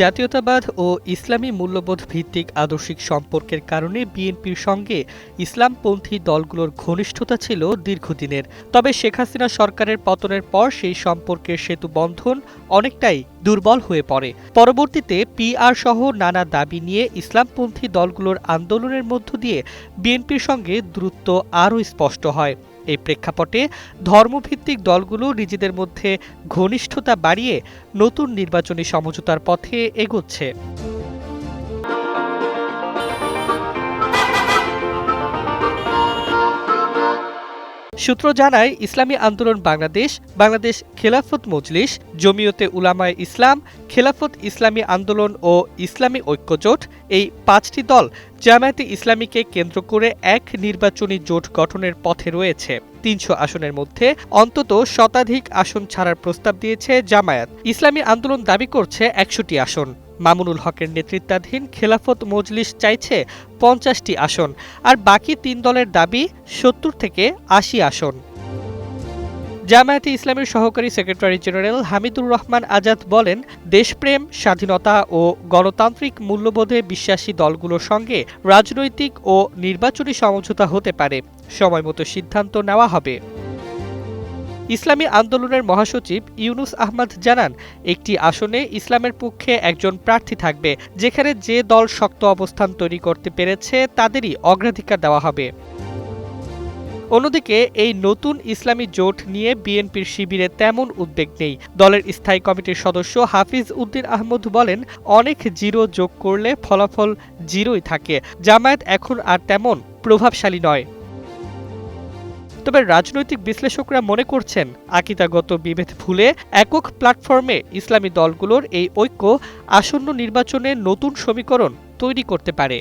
জাতীয়তাবাদ ও ইসলামী মূল্যবোধ ভিত্তিক আদর্শিক সম্পর্কের কারণে বিএনপির সঙ্গে ইসলামপন্থী দলগুলোর ঘনিষ্ঠতা ছিল দীর্ঘদিনের। তবে শেখ হাসিনা সরকারের পতনের পর সেই সম্পর্কের সেতু বন্ধন অনেকটাই দুর্বল হয়ে পড়ে। পরবর্তীতে পিআর সহ নানা দাবি নিয়ে ইসলামপন্থী দলগুলোর আন্দোলনের মধ্য দিয়ে বিএনপির সঙ্গে দূরত্ব আরও স্পষ্ট হয়। এই প্রেক্ষাপটে ধর্মভিত্তিক দলগুলো নিজেদের মধ্যে ঘনিষ্ঠতা বাড়িয়ে নতুন নির্বাচনী সমঝোতার পথে এগোচ্ছে। সূত্র জানায়, ইসলামী আন্দোলন বাংলাদেশ বাংলাদেশ খেলাফত মজলিস, জমিয়তে উলামায় ইসলাম, খেলাফত ইসলামী আন্দোলন ও ইসলামী ঐক্যজোট এই পাঁচটি দল জামায়াতে ইসলামীকে কেন্দ্র করে এক নির্বাচনী জোট গঠনের পথে রয়েছে। তিনশো আসনের মধ্যে অন্তত শতাধিক আসন ছাড়ার প্রস্তাব দিয়েছে জামায়াত। ইসলামী আন্দোলন দাবি করছে একশোটি আসন। মামুনুল হকের নেতৃত্বাধীন খেলাফত মজলিস চাইছে পঞ্চাশটি আসন, আর বাকি তিন দলের দাবি সত্তর থেকে আশি আসন। জামায়াতে ইসলামের সহকারী সেক্রেটারি জেনারেল হামিদুর রহমান আজাদ বলেন, দেশপ্রেম, স্বাধীনতা ও গণতান্ত্রিক মূল্যবোধে বিশ্বাসী দলগুলোর সঙ্গে রাজনৈতিক ও নির্বাচনী সমঝোতা হতে পারে। সময়মতো সিদ্ধান্ত নেওয়া হবে। ইসলামী আন্দোলনের মহাসচিব ইউনুস আহমদ জানান, একটি আসনে ইসলামের পক্ষে একজন প্রার্থী থাকবে, যেখানে যে দল শক্ত অবস্থান তৈরি করতে পেরেছে, তাদেরই অগ্রাধিকার দেওয়া হবে। অন্যদিকে, এই নতুন ইসলামী জোট নিয়ে বিএনপির শিবিরে তেমন উদ্বেগ নেই। দলের স্থায়ী কমিটির সদস্য হাফিজ উদ্দিন আহমদ বলেন, অনেক জিরো যোগ করলে ফলাফল জিরোই থাকে। জামায়াত এখন আর তেমন প্রভাবশালী নয়। তবে রাজনৈতিক বিশ্লেষকরা মনে করছেন আকিতাগত বিভেদ ভুলে একক প্ল্যাটফর্মে ইসলামী দলগুলোর এই ঐক্য আসন্ন নির্বাচনে নতুন সমীকরণ তৈরি করতে পারে।